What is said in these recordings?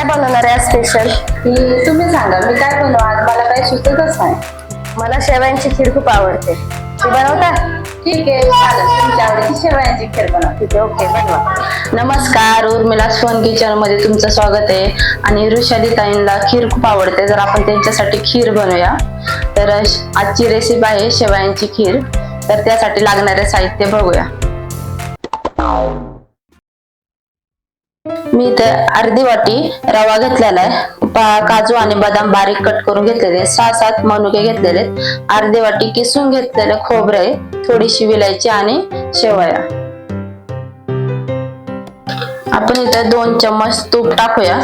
काय बनवणार आहे स्पेशल तुम्ही सांगा मी काय बनवू? आज मला काही सुचतच नाही. मला शेवयांची खीर खूप आवडते. ती बनवता? ठीक आहे चालेल. तुमच्या आवडीची शेवयांची खीर बनवा ठीक आहे ओके बनवा. नमस्कार उर्मिला फोन किचनमध्ये तुमचं स्वागत आहे. आणि ऋषाली ताईंना खीर खूप आवडते. जर आपण त्यांच्यासाठी खीर बनवूया तर आजची रेसिपी आहे शेवयांची खीर. तर त्यासाठी लागणारे साहित्य बघूया. मी इथे अर्धी वाटी रवा घेतलेला आहे. पा- काजू आणि बदाम बारीक कट करून घेतलेले. सहा सात मनुके घेतलेले. आहेत. अर्धी वाटी किसून घेतलेले खोबरे आहे थोडीशी विलायची आणि शेवया. आपण इथे दोन चम्मच तूप टाकूया.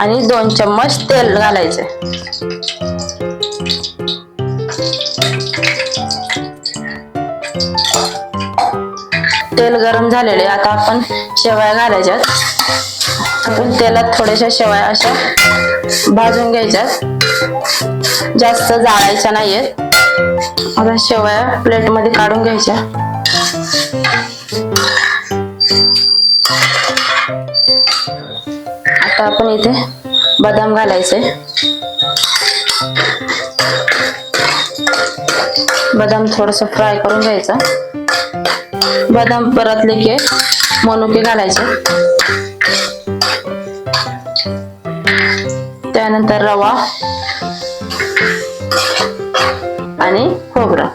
आणि दोन चम्मच तेल घालायचे. तेल गरम झालेले. आता आपण शेवया घालायच्यात. आपण तेलात थोड्याशा शेवया अशा भाजून घ्यायच्यात. जास्त जाळायच्या नाहीयेत. आता शेवया प्लेटमध्ये काढून घ्यायच्या. आता आपण इथे बदाम घालायचे. बदाम थोडस फ्राय करून घ्यायचा. बदाम परतले की मनुके घालायचे. त्यानंतर रवा आणि खोबरं.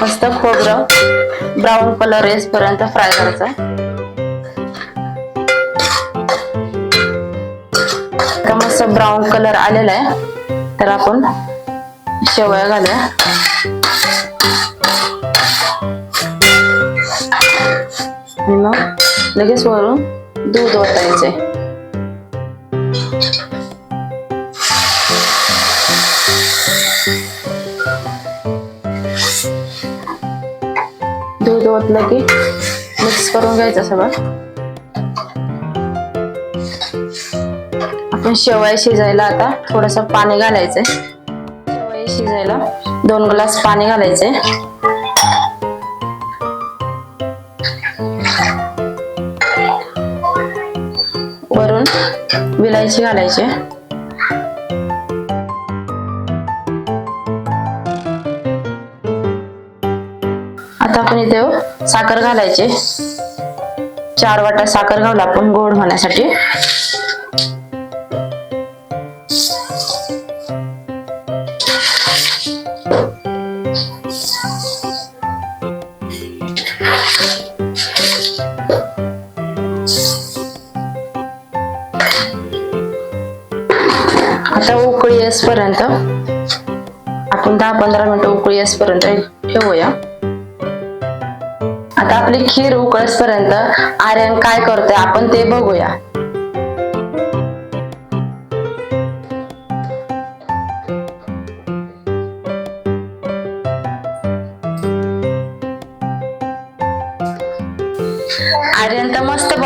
मस्त खोबरं ब्राऊन कलर येसपर्यंत फ्राय करायचा. मस्त ब्राऊन कलर आलेला आहे. तर आपण शेवया घालूया. मग लगेच वरून दूध ओतायचे. दूध ओतलं की मिक्स करून घ्यायचं सगळं. आपण शेवया शिजायला आता थोडस पाणी घालायचंय. शेवया शिजायला दोन ग्लास पाणी घालायचे वरून विलायची घालायची. आता आपण इथे हो साखर घालायचे. चार वाटा साखर घालू आपण गोड होण्यासाठी. पर्यंत आपण दहा पंधरा मिनिटं उकळी असपर्यंत ठेवूया. आता आपली खीर उकळसपर्यंत आर्यन काय करतोय आपण ते बघूया.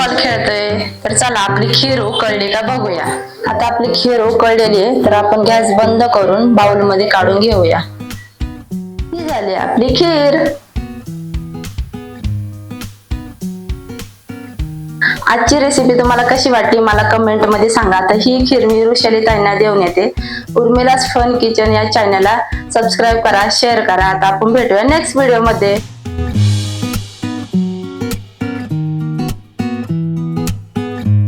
बॉल खेळतोय. तर चला आपली खीर उकळली का बघूया. आता आपली खीर उकळलेली आहे तर आपण गॅस बंद करून बाउलमध्ये काढून घेऊया. ही झाली आपली खीर. आजची रेसिपी तुम्हाला कशी वाटली मला कमेंटमध्ये सांगा. तर ही खीर मी ऋषाली ताईंना देऊन येते. उर्मिलास फन किचन या चॅनलला सबस्क्राईब करा शेअर करा. आता आपण भेटूया नेक्स्ट व्हिडिओमध्ये.